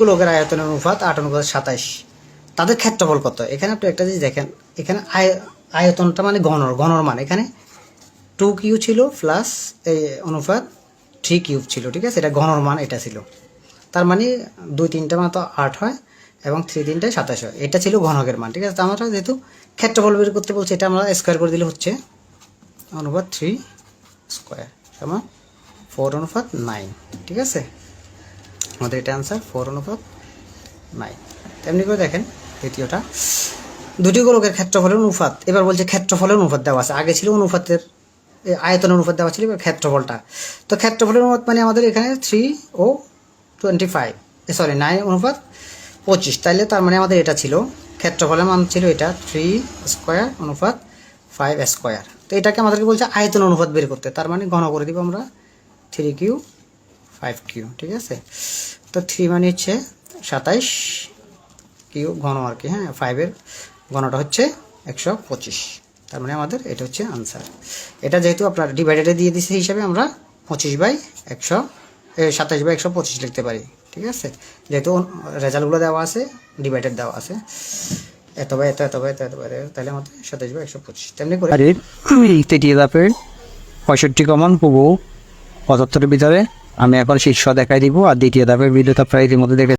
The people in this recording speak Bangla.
লোকের আয়তনের অনুপাত আট অনুপাত সাতাইশ। তাদের ক্ষেত্রফল কত? এখানে আপনি একটা জিনিস দেখেন। এখানে আয়- আয়তনটা মানে গণর গণর মান এখানে টু কিউ ছিল প্লাস এই অনুপাত থ্রি কিউব ছিল, ঠিক আছে? এটা গণর মান এটা ছিল। তার মানে দুই তিনটা মান তো আট হয় এবং থ্রি তিনটায় সাতাশ হয়। এটা ছিল ঘনকের মান, ঠিক আছে? আমরা যেহেতু ক্ষেত্রফল বের করতে বলছি, এটা আমরা স্কোয়ার করে দিলে হচ্ছে অনুপাত থ্রি স্কোয়ার সমান ফোর অনুপাত নাইন ঠিক আছে? আমাদের এটা অ্যান্সার ফোর অনুপাত নাইন তেমনি করে দেখেন দ্বিতীয়টা। দুটি গোলকের ক্ষেত্রফলের অনুপাত এবার বলছে ক্ষেত্রফলের অনুপাত দেওয়া আছে। আগে ছিল অনুপাতের এ, আয়তনের অনুপাত দেওয়া ছিল এবার ক্ষেত্রফলটা। তো ক্ষেত্রফলের অনুপাত মানে আমাদের এখানে থ্রি ও টোয়েন্টি ফাইভ সরি নাইন অনুপাত পঁচিশ। তাইলে তার মানে আমাদের এটা ছিল ক্ষেত্রফলের মান ছিল এটা থ্রি স্কোয়ার অনুপাত ফাইভ স্কোয়ার তো এটাকে আমাদেরকে বলছে আয়তন অনুপাত বের করতে। তার মানে ঘন করে দিব আমরা থ্রি কিউ ফাইভ কিউ ঠিক আছে? তো থ্রি মানে হচ্ছে সাতাইশ কিউ ঘন আর কি হ্যাঁ ফাইভের ঘনটা হচ্ছে একশো পঁচিশ। তার মানে আমাদের এটা হচ্ছে আনসার এটা যেহেতু আপনার ডিভাইডেডে দিয়ে দিছে হিসাবে আমরা পঁচিশ বাই একশো সাতাইশ বাই একশো পঁচিশ লিখতে পারি, ঠিক আছে? যেহেতু রেজাল্টগুলো দেওয়া আছে ডিভাইডেড দেওয়া আছে। এত বাই এত এত বাই এত এত বাই তাহলে আমাদের সাতাইশ বাই একশো পঁচিশ। তেমনি করে তৃতীয় ধাপের পঁয়ষট্টি কমান পুবু পঁচাত্তরের ভিতরে আমি এখন শীর্ষ দেখাই দিব আর দ্বিতীয় ধাপের ভিডিওটা প্রায় ইতিমধ্যে দেখে